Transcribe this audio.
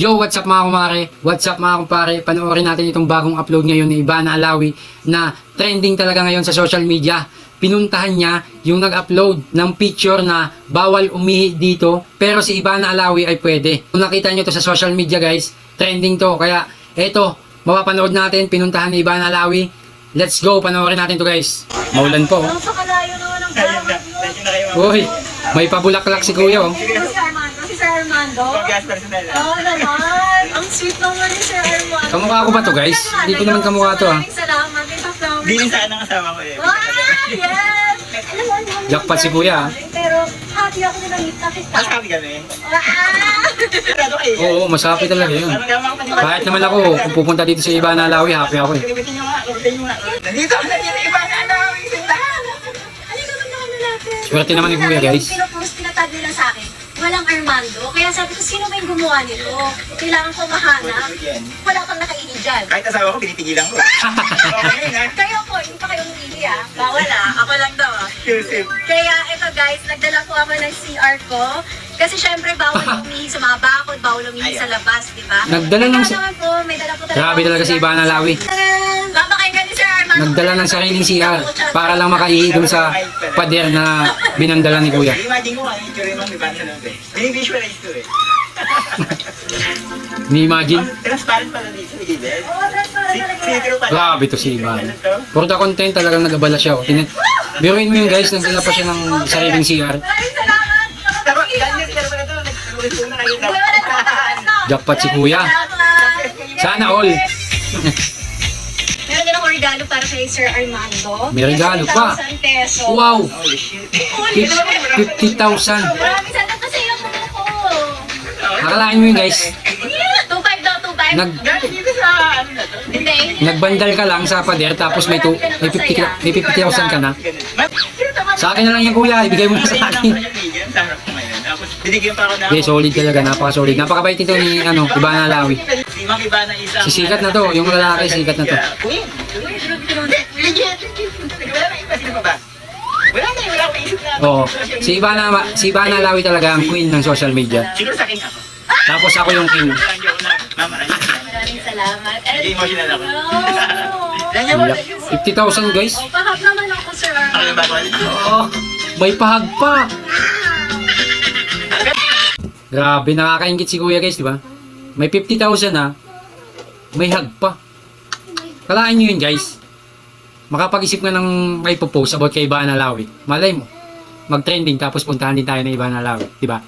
Yo, what's up mga kumare? What's up mga kumpare? Panoorin natin itong bagong upload ngayon ni Ivana Alawi na trending talaga ngayon sa social media. Pinuntahan niya yung nag-upload ng picture na bawal umihi dito pero si Ivana Alawi ay pwede. Kung nakita niyo to sa social media guys, trending to. Kaya eto, mapapanood natin, pinuntahan ni Ivana Alawi. Let's go, panoorin natin to guys. Maulan po. oh. Uy, may pabulaklak si kuya oh. Si Sir Armando. Si Sir Armando. Pag-gas personal. Oo naman. Ang sweet naman ni Sir Armando. Kamukha ko ba to, guys? Hindi ko naman kamukha to, ah. Maraming salamat. Ito flowers. Di rin saan ang kasama ko eh. Ah, yes! Alam mo, hindi naman Jackpot si kuya, ah. sabi, Pero happy ako na nakita kita. Mas happy kami. Ah! Sigurado kayo. Oo, mas happy talaga yun. Parang Kahit naman ako, kung pupunta dito sa Ivana Alawi, happy ako eh. Kalimutin nyo nga, nyo nga. Nandito ako na dito, iba na alawi, sindahan. Halika naman na ano natin. Swerte naman ni Kuya, guys. Pinopost, pinatag nila sa akin. Walang Armando. Kaya sabi ko, sino ba yung gumawa nito? Kailangan ko mahanap. Wala kang nakaihi dyan. Kahit asawa ko, pinipigilan ko. Okay ha. Kayo po, hindi pa kayo umihi ah. Bawal ah. Ako lang daw ah. Yusuf. Kaya ito guys, nagdala po ako ng CR ko. Kasi syempre bawal umihi sa mga bakod, bawal umihi sa labas, di ba? Nagdala ng Kaya si- naman po, may dala po talaga. Grabe talaga si Ivana Lawi. Armando. Nagdala ng sariling CR para lang makaihi dun sa pader na binandala ni Kuya. Imagine ko kung yung itsura ng iba sa natin. Binivisualize ko eh. Ni-imagine? Transparent pala dito pala. Grabe to si to? For the content talagang nagabala siya. Oh. Tinan- Biruin mo yun guys, nagdala pa siya ng sariling CR. Jackpot si Kuya. Sana all. Regalo para kay Sir Armando. May regalo pa. 50,000 pesos. Wow! Holy shit. Fif- 50,000. Maraming salamat kasi yung mga ko. Akalain mo yun guys, 2.5 daw, 2.5. nag, Galing dito sa ano na to. Hindi. nagbandal ka lang sa pader tapos may, tu, may 50 ka- may 50,000 ka na. Sa akin na lang yan kuya, ibigay mo na sa akin. Sa harap ko ngayon. Tapos binigyan pa ako na Okay, solid talaga, napaka-solid. Napakabait nito ni ano, Ivana Lawi. Si Mang Iba na isang... Sisikat na to, yung lalaki, sikat na to. Queen! Legit! Wala na iba, sino pa ba? Wala na, wala akong isip na. Oo. Si Ivana, si Ivana Lawi talaga ang queen ng social media. Siguro sa akin ako. Tapos ako yung king. Ako. Mama, maraming salamat. Hindi emotional ako. Oh. Iyak. 50,000 guys. Oh, pahap naman ako, Sir Ako yung Armando. bago. Oh, may pahag pa. Grabe, nakakaingit si kuya guys, di ba? May 50,000 ha. May hag pa. Kalain nyo yun guys. Makapag-isip nga ng may post about kay Ivana Lawi. Malay mo, mag-trending tapos puntahan din tayo ng Ivana Lawi, di ba?